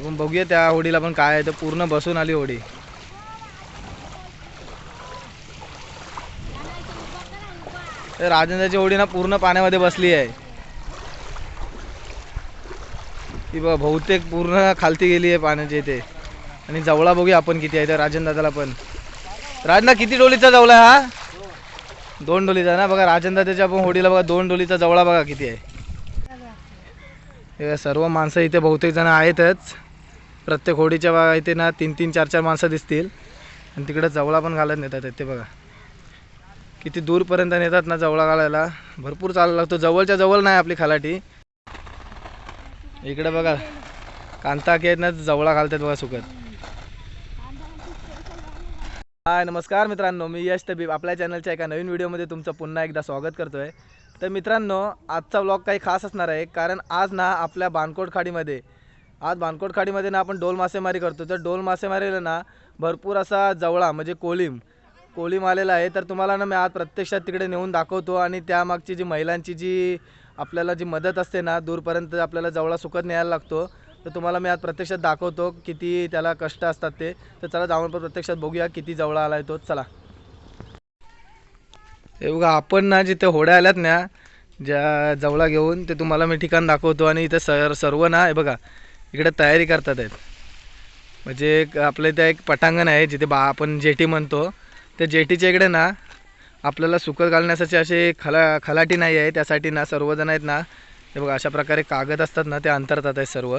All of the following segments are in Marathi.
आपण बघूया त्या होडीला पण काय आहे. तर पूर्ण बसून आली होडी. तर राजेंद्राची होडी ना पूर्ण पाण्यामध्ये बसली आहे. ती बघा बहुतेक पूर्ण खालती गेली आहे पाण्याची इथे. आणि जवळा बघूया आपण किती आहे. त्या राजेंद्राला दादाला पण. राजना किती डोलीचा जवळा हा? दोन डोलीचा ना? बघा राजेंद्र दादाच्या आपण होडीला बघा दोन डोलीचा जवळा बघा किती आहे. सर्व माणसं इथे बहुतेक जण आहेतच. प्रत्येक होडीच्या बघा इथे ना तीन तीन चार चार माणसं दिसतील. आणि तिकडे जवळा पण घालत नेतात ते बघा. किती दूरपर्यंत नेतात ना जवळा घालायला. भरपूर चालायला लागतो. जवळच्या जवळ नाही आपली खालाटी. इकडे बघा. कांताकी आहेत ना जवळा घालतात बघा सुकत. हाय नमस्कार मित्रांनो. मी यश तबीब. आपल्या चॅनलच्या एका नवीन व्हिडिओमध्ये तुमचं पुन्हा एकदा स्वागत करतोय. तर मित्रांनो आजचा ब्लॉग काही खास असणार आहे. कारण आज ना आपल्या बानकोट खाडीमध्ये आज बानकोट खाडीमध्ये ना आपण डोल मासेमारी करतो. तर डोल मासेमारीला ना भरपूर असा जवळा म्हणजे कोलीम कोलीम आलेला आहे. तर तुम्हाला ना मी आज प्रत्यक्षात तिकडे नेऊन दाखवतो आणि त्यामागची जी महिलांची जी आपल्याला जी मदत असते ना दूरपर्यंत आपल्याला जवळा सुकत न्यायला लागतो. तर तुम्हाला मी आज प्रत्यक्षात दाखवतो किती त्याला कष्ट असतात ते. तर चला जाऊन पण प्रत्यक्षात बघूया किती जवळा आलाय तो. चला. हे बघा आपण ना जिथे होड्या आल्यात ना ज्या जवळा घेऊन ते तुम्हाला मी ठिकाण दाखवतो आणि इथे सर सर्व ना हे बघा इकडे तयारी करतात आहेत. म्हणजे एक आपल्या इथे एक पटांगण आहे जिथे बा आपण जेटी म्हणतो. त्या जेटीच्या इकडे ना आपल्याला सुकत घालण्यासाठी असे खला खलाटी नाही आहे. त्यासाठी ना सर्वजण आहेत ना हे बघा अशा प्रकारे कागद असतात ना ते अंतरतात आहेत सर्व.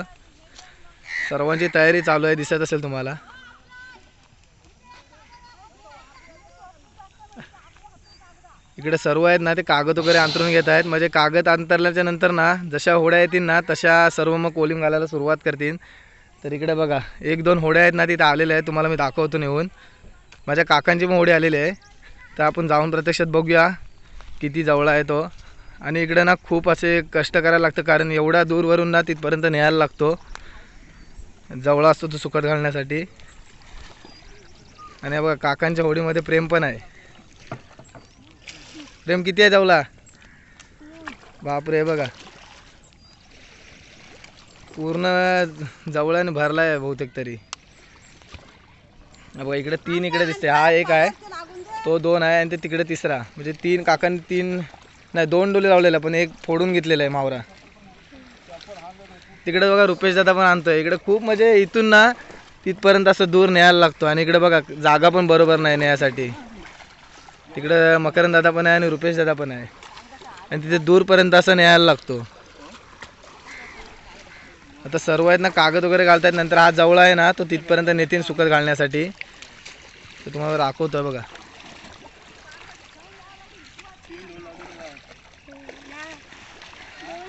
सर्वांची तयारी चालू आहे दिसत असेल तुम्हाला. इकडे सर्व आहेत ना ते कागद वगैरे अंतरून घेत आहेत. म्हणजे कागद अंतरल्याच्या नंतर ना जशा होड्या येतील ना तशा सर्व मग कोलिम घालायला सुरुवात करतील. तर इकडे बघा एक दोन होड्या आहेत ना तिथे आलेल्या आहेत. तुम्हाला मी दाखवतो नेऊन. माझ्या काकांची पण होडी आलेली आहे. तर आपण जाऊन प्रत्यक्षात बघूया किती जवळ आहे तो. आणि इकडे ना खूप असे कष्ट करायला लागतं कारण एवढ्या दूरवरून ना तिथपर्यंत न्यायला लागतो. जवळ असतो तो सुकट घालण्यासाठी. आणि बघा काकांच्या होडीमध्ये प्रेम पण आहे. प्रेम किती आहे जाऊला बापरे बघा. पूर्ण जवळाने भरला आहे बहुतेक तरी. बघा इकडे तीन इकडे दिसते हा एक आहे तो दोन आहे आणि ते तिकडे तिसरा. म्हणजे तीन काकांनी तीन नाही दोन डोले लावलेला पण एक फोडून घेतलेला आहे मावरा. तिकडे बघा रुपेश दादा पण आणतोय. इकडे खूप म्हणजे इथून ना तिथपर्यंत असं दूर न्यायला लागतो. आणि इकडे बघा जागा पण बरोबर नाही न्यायासाठी. तिकडं मकरंद दादा पण आहे आणि रुपेश दादा पण आहे. आणि तिथे दूरपर्यंत असं न्यायला लागतो. आता सर्व आहेत ना कागद वगैरे घालतात नंतर हा जवळ आहे ना तो तिथपर्यंत नेतीन सुकत घालण्यासाठी. तो तुम्हाला दाखवतो बघा.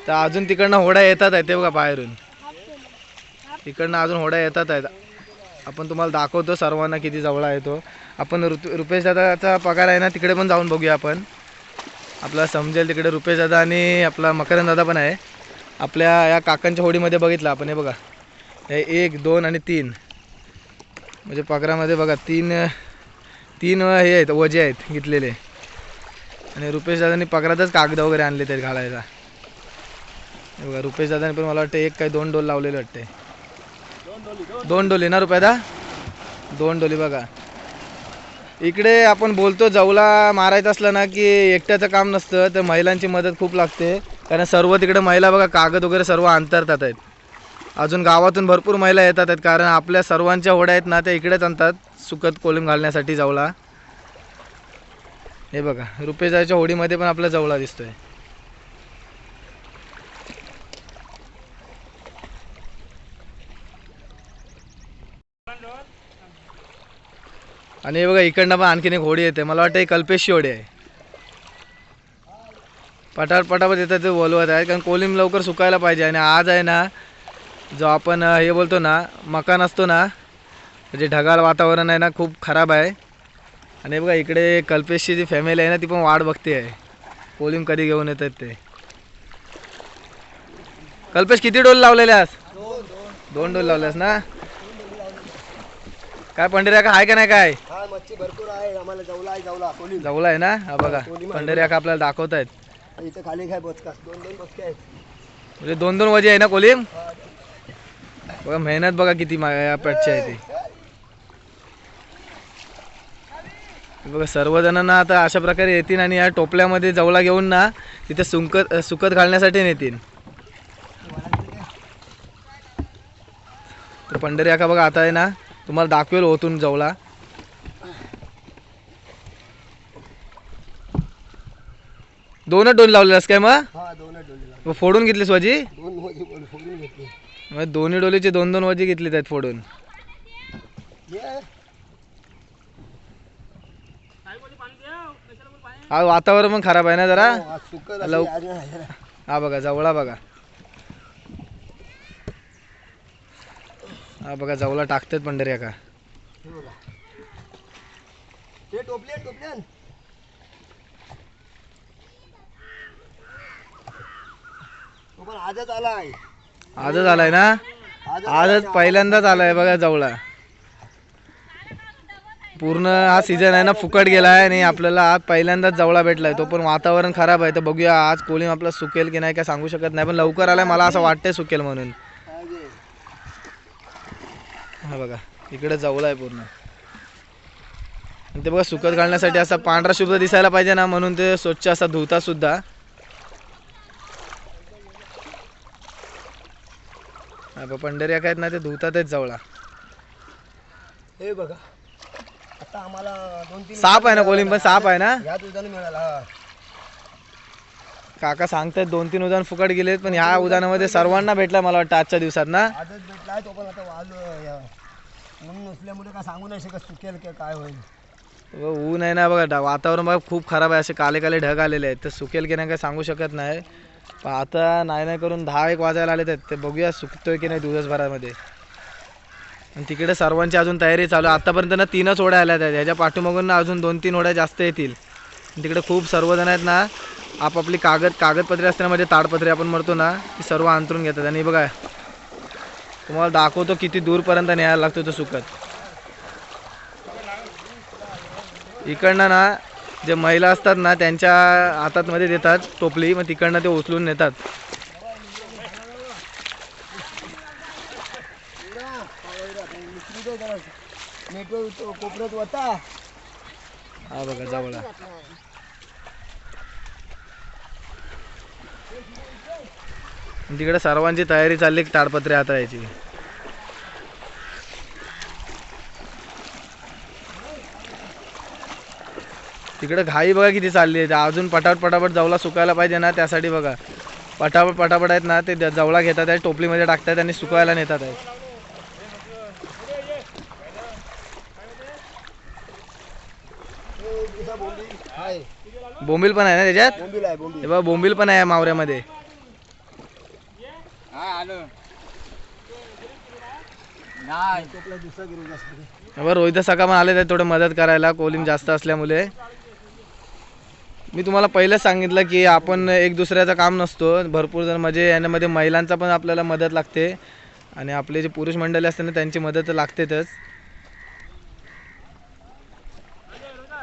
तर अजून तिकडनं होड्या येतात आहेत ते बघा बाहेरून. तिकडनं अजून होड्या येतात आहेत. आपण तुम्हाला दाखवतो सर्वांना किती जवळ आहे तो. आपण रुप रुपेश दादाचा पगार आहे ना तिकडे पण जाऊन बघूया आपण. आपला समजेल तिकडे रुपेश दादा आणि आपला मकरंद दादा पण आहे. आपल्या या काकांच्या होडीमध्ये बघितलं आपण हे बघा. हे एक दोन आणि तीन. म्हणजे पगारामध्ये बघा तीन तीन हे आहेत वजे आहेत घेतलेले. आणि रुपेश दादांनी पगारातच कागद वगैरे आणले ते घालायला. बघा रुपेश दादाने पण मला वाटतं एक काय दोन डोल लावलेले वाटते दोन डोली ना रुपयादा दोन डोली बघा. इकडे आपण बोलतो जवला मारायचं असलं ना की एकट्याचं काम नसतं तर महिलांची मदत खूप लागते. कारण सर्व तिकडे महिला बघा कागद वगैरे सर्व अंतरतात आहेत. अजून गावातून भरपूर महिला येतात आहेत कारण आपल्या सर्वांच्या होड्या आहेत ना त्या इकडेच आणतात सुकत कोलम घालण्यासाठी जवला. हे बघा रुपेजाच्या होडीमध्ये पण आपला जवळा दिसतोय. आणि हे बघा इकडनं पण आणखीन एक होडी येते. मला वाटतं ही कल्पेशची होडी आहे. पटार पटापट येतात ते बोलवत आहे कारण कोलिम लवकर सुकायला पाहिजे. आणि आज आहे ना जो आपण हे बोलतो ना मकान असतो ना म्हणजे ढगाळ वातावरण आहे ना खूप खराब आहे. आणि बघा इकडे कल्पेशची जी फॅमिली आहे ना ती पण वाट बघते आहे. कोलिम कधी घेऊन येतात ते. कल्पेश किती डोल लावलेले आज? दोन डोल लावल्यास ना? काय पंढऱ्या का आहे का नाही काय? हा मच्छी भरपूर आहे. आम्हाला जवला आहे जवला जवळ आहे ना? हा बघा. पंढऱ्या का आपल्याला दाखवत आहेत. इथं खाली काय बोचका दोन दोन बोचके आहेत. म्हणजे दोन दोन वजे आहे ना कोलिम बघा मेहनत बघा किती मा- या पॅटची आहे ती. बघा सर्वजणांना आता अशा प्रकारे येतील आणि या टोपल्यामध्ये जवळा घेऊन ना तिथे सुंकत सुकत घालण्यासाठी नेतील. तर पंढरी आका बघा आता आहे ना तुम्हाला दाखवेल ओतून जवळा. दोनच डोली लावलेलास काय मग? हा फोडून घेतलीस वाजी? मग दोन्ही डोलीचे दोन दोन वाजी घेतली आहेत फोडून. हा वातावरण पण खराब आहे ना जरा? हो, लव-. हा बघा जवळा बघा. हा बघा जवळा टाकतात पंढरी का टोपले टोपल्यान तो पण आजच आलाय. आजच आलाय ना? आजच पहिल्यांदाच आलाय. बघा जवळा. पूर्ण हा सीझन आहे ना फुकट गेलाय आणि आपल्याला आज पहिल्यांदाच जवळा भेटलाय. तो पण वातावरण खराब आहे. तर बघूया आज कोलिम आपला सुकेल की नाही काय सांगू शकत नाही. पण लवकर आलाय मला असं वाटतंय सुकेल म्हणून. हा बघा इकडे जवळ आहे पूर्ण. आणि ते बघा सुकत घालण्यासाठी असा पांढरा शुभ्र दिसायला पाहिजे ना म्हणून ते स्वच्छ असा धुता सुद्धा. पंढरी काय ना ते धुतातच जवळा. हे बघा आता आम्हाला दोन तीन साप आहे ना कोलिम पण साप आहे ना? मिळाला. काका सांगतायत दोन तीन उदाहरण फुकट गेलेत पण ह्या उदाहरणामध्ये सर्वांना भेटला मला वाटतं आजच्या दिवसात ना? आजच भेटलाय तो पण आता ऊन नसल्यामुळे काय सांगू नाही शकत सुकेल काय होईल. व ऊन आहे ना बघा ढा- वातावरण बघा खूप खराब आहे. असे काले काले ढग आलेले आहेत. तर सुकेल की नाही काय सांगू शकत नाही. पण आता नाही नाही करून दहा एक वाजायला आले आहेत ते बघूया सुकतोय की नाही दिवसभरामध्ये. आणि तिकडे सर्वांची अजून तयारी चालू आहे. आतापर्यंत ना तीनच ओढ्या आल्या आहेत. ह्याच्या पाठीमागून ना अजून दोन तीन ओढ्या जास्त येतील. आणि तिकडे खूप सर्वजण आहेत ना आपापली कागद कागदपत्रे असते ना म्हणजे ताडपत्रे आपण म्हणतो ना ती सर्व अंतरून घेतात. आणि बघा तुम्हाला दाखवतो किती दूरपर्यंत न्यायला लागतो तो सुकत. इकडनं ना जे महिला असतात ना त्यांच्या हातात मध्ये देतात टोपली मग तिकडनं ते उचलून नेतात. कोपऱ्यात होता हा बघा जवळ तिकडे सर्वांची तयारी चालली ताडपत्रे आता यायची तिकडे घाई बघा किती चालली आहे. अजून पटापट पटापट जवळा सुकायला पाहिजे ना त्यासाठी बघा. पटापट पटापट आहेत ना ते जवळा घेतात आहे टोपलीमध्ये टाकतात आणि सुकायला नेतात आहेत. हाय बोंबील पण आहे ना त्याच्यात? आहे हे बोंबील पण आहे मावऱ्यामध्ये. बरं रोहित सका पण आले आहेत थोडं मदत करायला कोलिंग जास्त असल्यामुळे. मी तुम्हाला पहिलेच सांगितलं की आपण एक दुसऱ्याचं काम नसतो. भरपूर जण म्हणजे याच्यामध्ये महिलांचा पण आपल्याला मदत लागते. आणि आपले जे पुरुष मंडळी असते ना त्यांची मदत लागतेच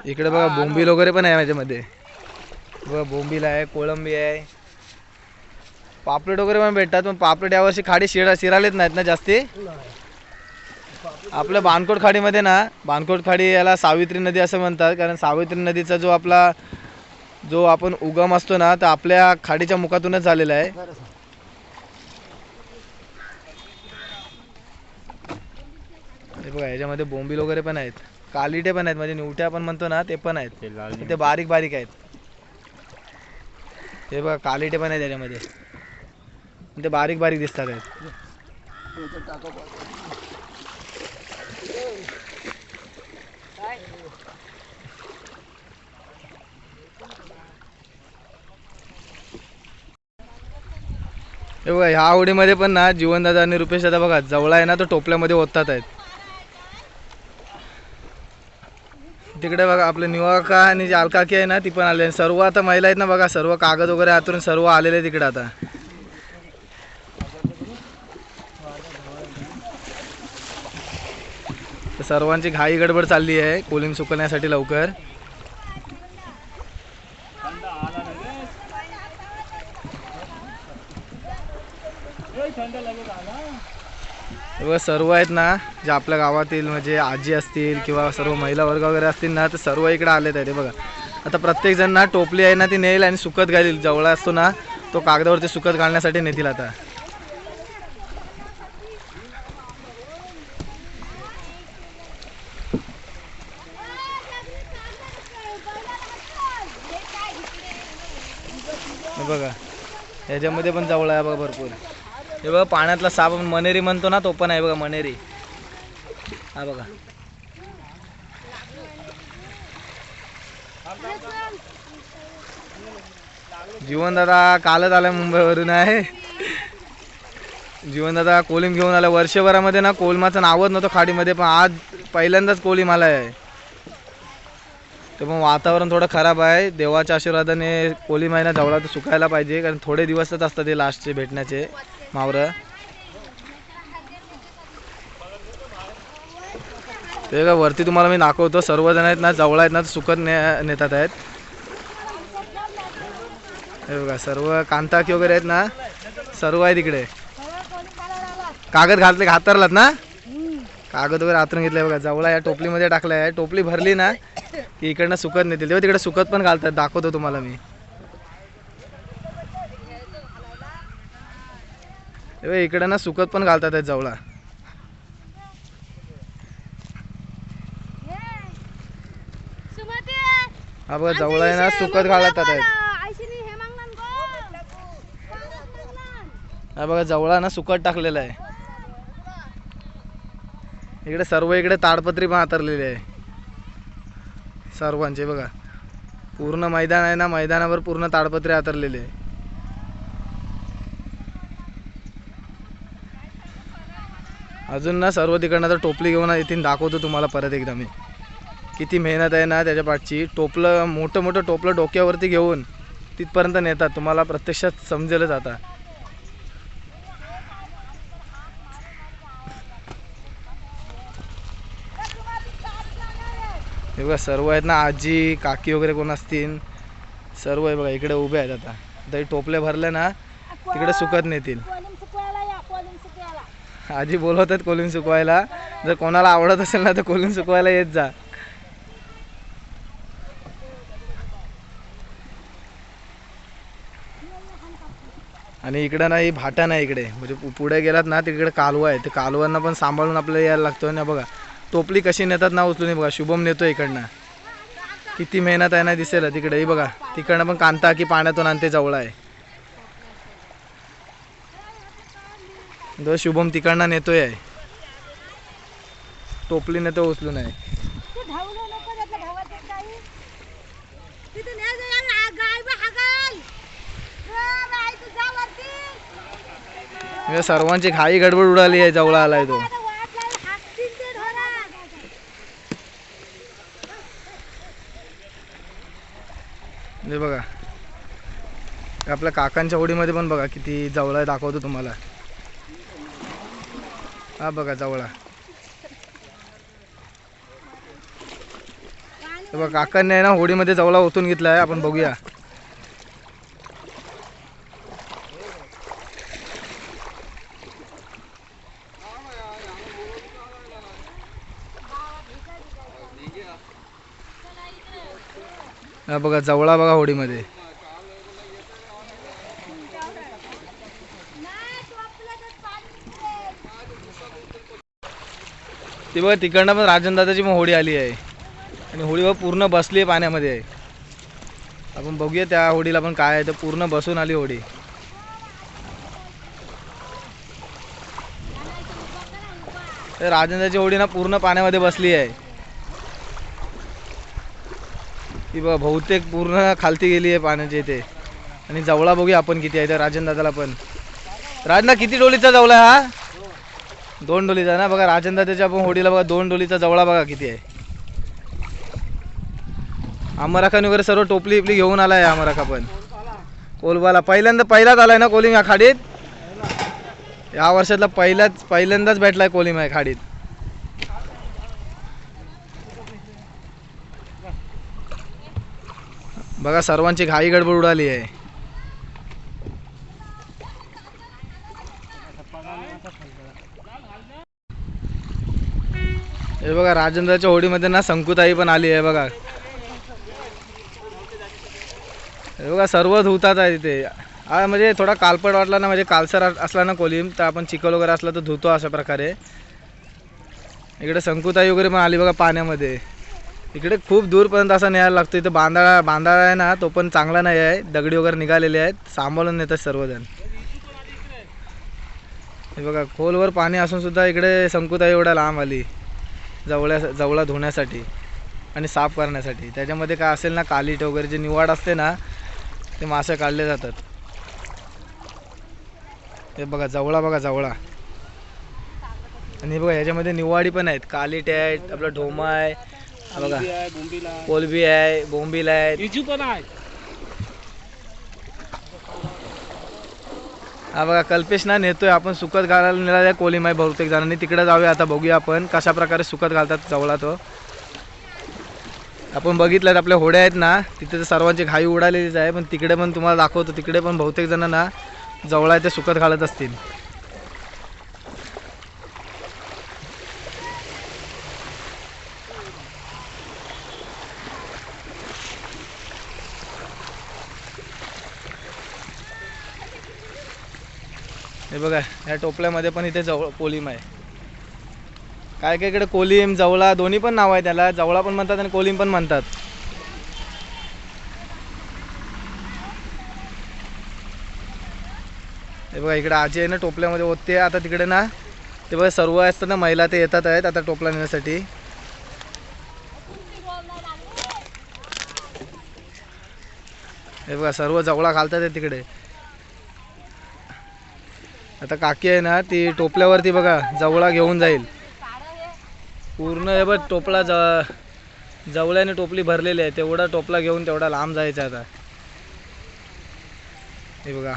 इकडे बघा बोंबील वगैरे पण आहे माझ्यामध्ये बघा बोंबील आहे कोळंबी आहे. पापलेट वगैरे पण भेटतात पण पापलेट यावर्षी खाडी शिरा शिरालेच नाहीत ना जास्ती? आपल्या बानकोट खाडीमध्ये ना बानकोट खाडी याला सावित्री नदी असं म्हणतात कारण सावित्री नदीचा जो आपला जो आपण उगम असतो ना तर आपल्या खाडीच्या मुखातूनच झालेला आहे. हे बघा याच्यामध्ये बोंबील वगैरे पण आहेत. कालिटे पण आहेत म्हणजे निवट्या आपण म्हणतो ना ते पण आहेत. ते बारीक बारीक आहेत. हे बघा कालिटे पण आहेत ते बारीक बारीक दिसतात बघा ह्या आवडीमध्ये पण ना जीवनदादा आणि रुपेश दादा बघा जवळ आहे ना तो टोपल्यामध्ये ओततात आहेत. तिकडे बघा आपले निवाका आणि जे अलकाकी आहे ना ती पण आले. सर्व आता महिला आहेत ना बघा सर्व कागद वगैरे हातून सर्व आलेले तिकडे आता. सर्वांची घाई गडबड चालली आहे. कोलिंग सुकवण्यासाठी लवकर. व सर्व आहेत ना जे आपल्या गावातील म्हणजे आजी असतील किंवा सर्व महिला वर्ग वगैरे असतील ना तर सर्व इकडे आलेत आहे ते बघा. आता प्रत्येक जण ना टोपली आहे ना ती नेईल आणि सुकत घालील. जवळा असतो ना तो कागदावरती सुकत घालण्यासाठी नेतील आता हे बघा ह्याच्यामध्ये पण जवळ आहे बघा भरपूर. हे बघा पाण्यातला साप आपण मनेरी म्हणतो ना तो पण आहे बघा मनेरी. हा बघा. जीवन दादा कालच आलाय मुंबईवरून आहे. जीवन दादा कोलिम घेऊन आला वर्षभरामध्ये ना कोलमाचं नावच नव्हतं खाडीमध्ये पण आज पहिल्यांदाच कोलिम आलाय. आहे पण वातावरण थोडं खराब आहे. देवाच्या आशीर्वादाने कोलिम महिना जवळा तर सुकायला पाहिजे. कारण थोडे दिवसच असतात ते लास्टचे भेटण्याचे. मावरं. ते का वरती तुम्हाला मी दाखवतो. सर्वजण आहेत ना जवळ आहेत ना सुकत ने नेतात आहेत. हे बघा सर्व कांताकी वगैरे आहेत ना सर्व आहे तिकडे कागद घातले घातरलात ना? कागद वगैरे आतून घेतलंय बघा. जवळा या टोपलीमध्ये टाकलाय. आहे टोपली भरली ना की इकडनं सुकत नेतील. तेव्हा तिकडे सुकत पण घालतात. दाखवतो तुम्हाला मी. तेव्हा इकडे ना सुकत पण घालतात जवळा. हा बघा जवळ आहे ना सुकत घालतात आहेत. हा बघा जवळा ना सुकत टाकलेलं आहे. इकडे सर्व इकडे ताडपत्री पण आहे. सर्वांचे बघा. पूर्ण मैदान आहे ना मैदानावर पूर्ण ताडपत्री हातरलेली आहे. अजून ना सर्व तिकडनं तर टोपली घेऊन इथून दाखवतो तुम्हाला परत एकदा मी. किती मेहनत आहे ना त्याच्या पाठची. टोपलं मोठं मोठं टोपलं डोक्यावरती घेऊन तिथपर्यंत नेतात. तुम्हाला प्रत्यक्षात समजेलच आता हे बघा सर्व आहेत ना आजी काकी वगैरे कोण असतील? सर्व आहे बघा इकडे उभे आहेत आता. आता हे टोपले भरले ना तिकडे सुकत नेतील. आजी बोलवत आहेत कोलिन सुकवायला. जर कोणाला आवडत असेल ना तर कोलिन सुकवायला येत जा. आणि इकडं नाही भाटा नाही इकडे. म्हणजे पुढे गेलात ना तिकडे कालवा आहे. ते कालवांना पण सांभाळून आपल्याला यायला लागतं ना बघा. टोपली कशी नेतात ना उचलून बघा शुभम नेतो इकडनं. किती मेहनत आहे ना दिसेल तिकडे बघा. तिकडनं पण कांता की पाण्यातून आणते जवळ आहे. तो शुभम तिकडनं नेतोय. आहे टोपली नेतो उचलून आहे. सर्वांची घाई गडबड उडाली आहे जवळ आलाय तो. म्हणजे बघा. आपल्या काकांच्या होडीमध्ये पण बघा किती जवळ दाखवतो तुम्हाला. हा बघा जवळा. बघा काकांनी आहे ना होडीमध्ये जवळा ओतून घेतला आहे आपण बघूया. बघा जवळा बघा होडीमध्ये. ती बघा तिकडनं पण राजन मग पण होडी आली आहे. आणि होडी बघा पूर्ण बसली आहे पाण्यामध्ये. आहे आपण बघूया त्या होडीला पण काय आहे. तर पूर्ण बसून आली होडी. तर राजेंद्राची होडी ना पूर्ण पाण्यामध्ये बसली आहे. ती बघा बहुतेक पूर्ण खालती गेली आहे पाण्याच्या इथे. आणि जवळा बघूया आपण किती आहे त्या राजन दादाला पण. राजना किती डोलीचा जवळा आहे हा? दोन डोलीचा ना बघा राजन दादाच्या आपण होडीला बघा दोन डोलीचा जवळा बघा किती आहे. अमराखान वगैरे सर्व टोपली इपली घेऊन आलाय अमराखा पण. कोलबाला पहिल्यांदा पहिलाच आलाय ना कोलिंग या खाडीत? या वर्षातला पहिल्याच पहिल्यांदाच भेटलाय कोलिम आहे खाडीत. बघा सर्वांची घाई गडबड उडाली आहे. हे बघा राजेंद्राच्या होडीमध्ये ना संकुताई पण आली आहे बघा. हे बघा सर्व धुतात आहे तिथे. म्हणजे थोडा कालपट वाटला ना म्हणजे कालसर असला ना कोलीम तर आपण चिखल वगैरे असला तर धुतो अशा प्रकारे. इकडे संकुताई वगैरे पण आली बघा पाण्यामध्ये. इकडे खूप दूरपर्यंत असा न्यायला लागतो. इथं बांधाळा बांधाळा आहे ना तो पण चांगला नाही आहे. दगडी वगैरे निघालेले आहेत. सांभाळून नेतात सर्वजण. हे बघा खोलवर पाणी असून सुद्धा इकडे संकुता एवढ्या लांब आली. जवळ्या जवळा धुण्यासाठी आणि साफ करण्यासाठी. त्याच्यामध्ये काय असेल ना कालीट वगैरे जे निवाड असते ना ते मासे काढले जातात. हे बघा जवळा बघा जवळा. आणि हे बघा ह्याच्यामध्ये निवाडी पण आहेत. कालीट आहेत आपला ढोमा आहे. बघा. कोलबी आहे बोंबील आहे. इजू पण आहे. हा बघा कल्पेश ना नेतोय. आपण सुकत घालायला नेला कोलिम आहे बहुतेक जणांनी. तिकडे जाऊया आता बघूया आपण कशा प्रकारे सुकत घालतात जवळा तो. आपण बघितलं आपल्या होड्या आहेत ना तिथे तर सर्वांची घाई उडालेलीच आहे पण तिकडे पण तुम्हाला दाखवतो. तिकडे पण बहुतेक जण ना जवळा आहे ते सुकत घालत असतील. हे बघा या टोपल्यामध्ये पण इथे जवळ कोलिम आहे. काय काय इकडे कोलीम जवळा दोन्ही पण नाव आहे त्याला. जवळा पण म्हणतात आणि कोलिम पण म्हणतात. हे बघा इकडे आजी आहे ना टोपल्यामध्ये ओतते. आता तिकडे ना ते बघा सर्व असतात ना महिला ते येतात आहेत आता टोपला नेण्यासाठी. हे बघा सर्व जवळा घालतात आहे तिकडे. आता काकी आहे ना ती टोपल्यावरती बघा जवळा घेऊन जाईल. पूर्ण हे बघ टोपला ज जवळ्याने टोपली भरलेली आहे. तेवढा टोपला घेऊन तेवढा लांब जायचा आता. हे बघा.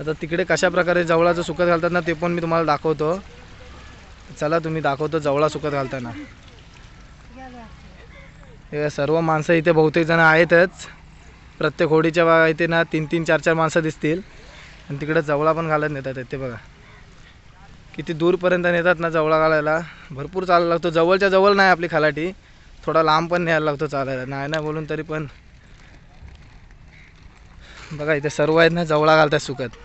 आता तिकडे कशा प्रकारे जवळाचं सुकत घालतात ना ते पण मी तुम्हाला दाखवतो. चला तुम्ही दाखवतो जवळा सुकत घालताना. हे सर्व माणसं इथे बहुतेक जण आहेतच. प्रत्येक होडीच्या इथे ना तीन तीन चार चार माणसं दिसतील. आणि तिकडं जवळा पण घालत नेतात ते बघा. किती दूरपर्यंत नेतात ना जवळा घालायला. भरपूर चालायला लागतो. जवळच्या जवळ नाही आपली खलाटी. थोडा लांब पण न्यायला लागतो चालायला. नाही नाही बोलून तरी पण. बघा इथे सर्व आहेत ना जवळा घालतात सुकत.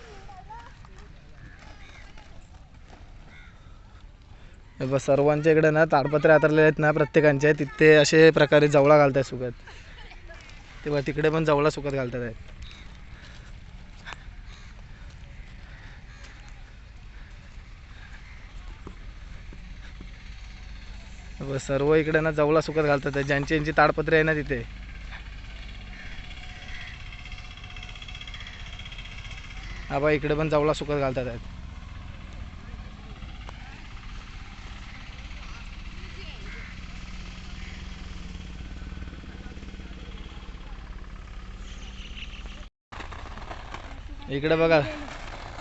हे बघ सर्वांच्या इकडे ना ताडपत्रे आतरले आहेत ना प्रत्येकांचे तिथे असे प्रकारे जवळा घालतात सुकत. ते बघा तिकडे पण जवळा सुकत घालतात आहेत. सर्व इकडे ना जवळा सुकत घालतात. ज्यांची यांची ताडपत्रे आहे ना तिथे. आबा इकडे पण जवळा सुकत घालतात. आहेत इकडे बघा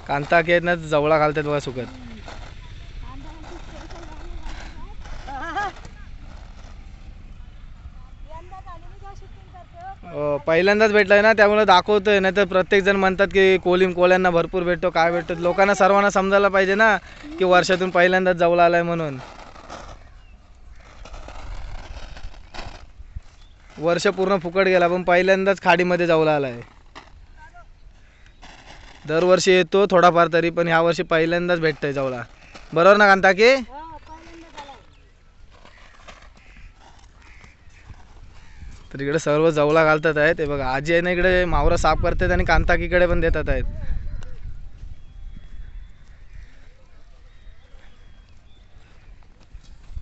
कांताकी आहेत ना जवळा घालतात बघा सुकत. पहिल्यांदाच भेटलाय ना त्यामुळे दाखवतोय. नाही तर प्रत्येक जण म्हणतात की कोलिम कोल्यांना भरपूर भेटतो काय भेटतो. लोकांना सर्वांना समजायला पाहिजे ना की वर्षातून पहिल्यांदाच जवळ आलाय म्हणून. वर्ष पूर्ण फुकट गेला पण पहिल्यांदाच खाडीमध्ये जवळ आलाय दरवर्षी येतो थोडाफार तरी पण ह्या वर्षी पहिल्यांदाच भेटतोय जवळा बरोबर ना कांता की तर इकडे सर्व जवळा घालतात आहेत. हे बघा आजी आहे ना इकडे मावरा साफ करतात आणि कांताकीकडे पण देतात आहेत.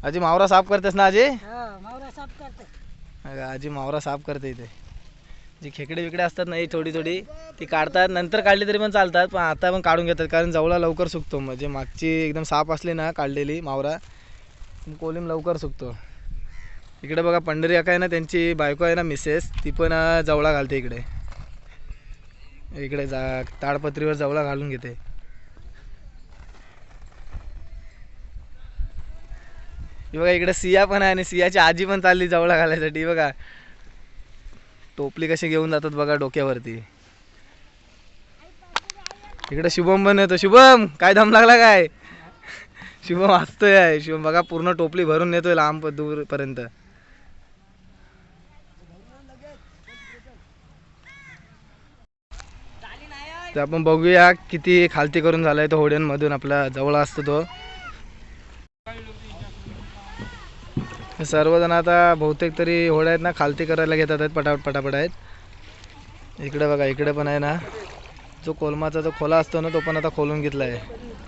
आजी मावरा साफ करतेस ना आजी? अगं, आजी मावरा साफ करते इथे. जी खेकडे विकडे असतात ना ही थोडी थोडी ती काढतात. नंतर काढली तरी पण चालतात पण आता पण काढून घेतात कारण जवळा लवकर सुकतो. म्हणजे मागची एकदम साफ असली ना काढलेली मावरा कोलिम लवकर सुकतो. इकडे बघा पंढरी अका आहे ना त्यांची बायको आहे ना मिसेस ती पण जवळा घालते इकडे. इकडे जा ताडपत्रीवर जवळा घालून घेते. बघा इकडे सिया पण आहे आणि सियाची आजी पण चालली जवळा घालायसाठी बघा. टोपली कशी घेऊन जातात बघा डोक्यावरती. इकडे शुभम पण येतो. शुभम काय दम लागला काय? शुभम वाचतोय आहे शिवम बघा पूर्ण टोपली भरून नेतोय लांब दूरपर्यंत तर आपण बघूया किती खालती करून झालाय तो होड्यांमधून. आपला जवळ असतो तो. सर्वजण आता बहुतेक तरी होड्या आहेत ना खालती करायला घेतात आहेत पटापट पटापट आहेत. इकडे बघा इकडे पण आहे ना. जो कोलमाचा जो खोला असतो ना तो पण आता खोलून घेतला आहे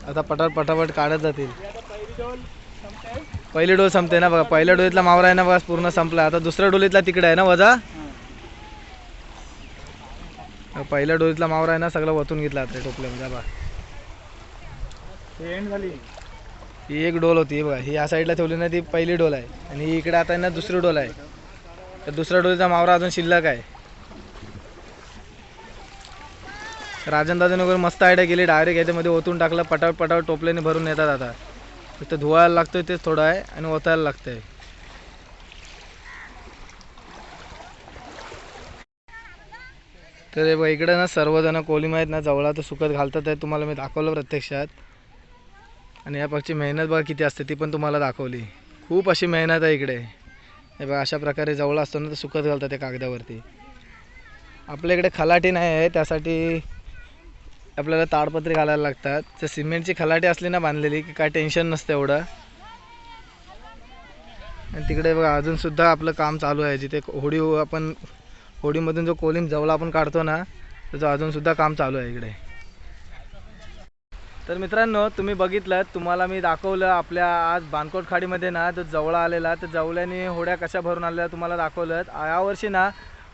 आता पटापट पटापट काढत जातील. पहिली डोल संपते ना बघा. पहिल्या डोलीतला मावरा आहे ना बघा पूर्ण संपला. आता दुसऱ्या डोलीतला तिकडे आहे ना वजा? पहिल्या डोलीतला मावरा आहे ना सगळं वतून घेतला आता टोपल्यामध्ये बघा एंड झाली. ही एक डोल होती बघा. ही या साईडला ठेवली ना ती पहिली डोल आहे. आणि ही इकडे आता आहे ना दुसरी डोल आहे. तर दुसऱ्या डोलीचा मावरा अजून शिल्लक आहे. राजन दादाने वगैरे मस्त आयडिया केली. डायरेक्ट याच्यामध्ये ओतून टाकलं पटावट पटावट टोपल्याने भरून येतात आता. फक्त धुवायला लागतोय तेच थोडं आहे आणि ओतायला लागतंय. तर हे इकडे ना सर्वजण कोलिम आहेत ना जवळा तर सुकत घालतात आहे तुम्हाला मी दाखवलं प्रत्यक्षात. आणि या पक्षी मेहनत बघा किती असते ती पण तुम्हाला दाखवली. खूप अशी मेहनत आहे इकडे. हे बघा अशा प्रकारे जवळ असतो ना तर सुकत घालतात त्या कागदावरती. आपल्या इकडे खलाटी नाही आहे त्यासाठी आपल्याला ताडपत्री घालायला लागतात. तर सिमेंटची खलाटी असली ना बांधलेली की काय टेन्शन नसतं एवढं. आणि तिकडे बघा अजूनसुद्धा आपलं काम चालू आहे जिथे होडी आपण होडीमधून जो कोलिंग जवळ आपण काढतो ना त्याचं अजूनसुद्धा काम चालू आहे इकडे. तर मित्रांनो तुम्ही बघितलं तुम्हाला मी दाखवलं आपल्या आज बानकोट खाडीमध्ये ना जो जवळा आलेला तर जवळ्याने होड्या कशा भरून आलेल्या तुम्हाला दाखवलं. यावर्षी ना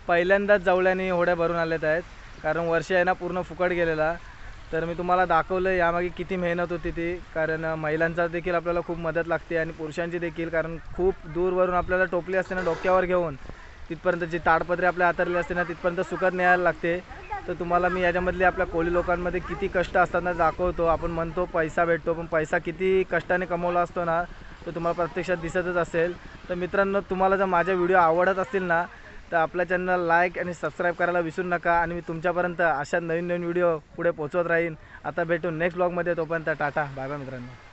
पहिल्यांदाच जवळ्याने होड्या भरून आलेत आहेत कारण वर्षी आहे ना पूर्ण फुकट गेलेला. तर मी तुम्हाला दाखवलं यामागे किती मेहनत होती ती कारण महिलांचा देखील आपल्याला खूप मदत लागते आणि पुरुषांची देखील कारण खूप दूरवरून आपल्याला टोपली असते ना डोक्यावर घेऊन. तिथपर्यंत जी ताडपत्री आपल्या हातारली असते ना तिथपर्यंत सुकत न्यायला लागते. तर तुम्हाला मी याच्यामधले आपल्या कोळी लोकांमध्ये किती कष्ट असताना दाखवतो. आपण म्हणतो पैसा भेटतो पण पैसा किती कष्टाने कमवला असतो ना तो तुम्हाला प्रत्यक्षात दिसतच असेल. तर मित्रांनो तुम्हाला जर माझ्या व्हिडिओ आवडत असतील ना तर आपल्या चॅनल लाईक आणि सबस्क्राईब करायला विसरू नका. आणि मी तुमच्यापर्यंत अशा नवीन नवीन व्हिडिओ पुढे पोहोचवत राहीन. आता भेटू नेक्स्ट ब्लॉगमध्ये. तोपर्यंत टाटा. बाय बाय मित्रांनो.